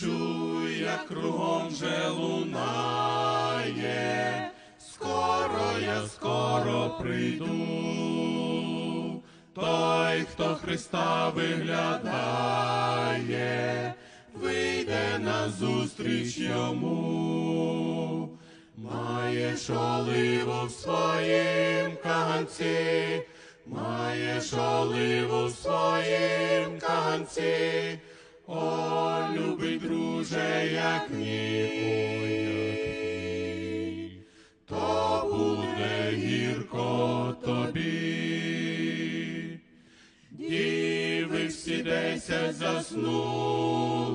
чуй, як кругом вже лунає, скоро я скоро прийду. Той, хто Христа виглядає, вийде назустріч йому, маєш оливу в своїм каганці, маєш оливу в своїм каганці, о, любий друже, як ні, то буде гірко тобі. Діви всі десять заснули,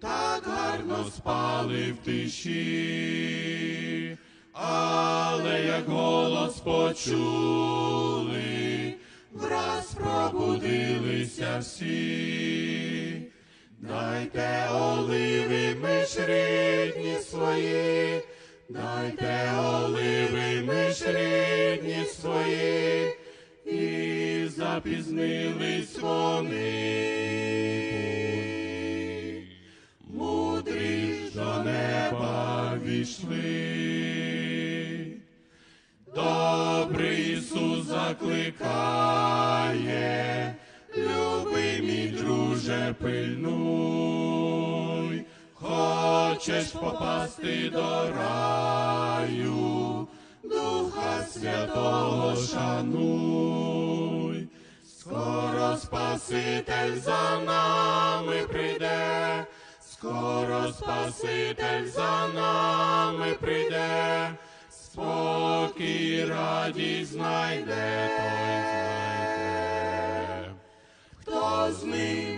так гарно спали в тиші, але як голос почули, враз пробудилися всі. Дайте оливи ми ж рідні свої, дайте оливи ми ж рідні свої, і запізнились вони. Мудрі ж до неба війшли. Добрий Ісус закликає, друже, пильнуй, хочеш попасти до раю, Духа Святого шануй, скоро Спаситель за нами прийде, скоро Спаситель за нами прийде. Спокій радість знайде, той знайде, з ним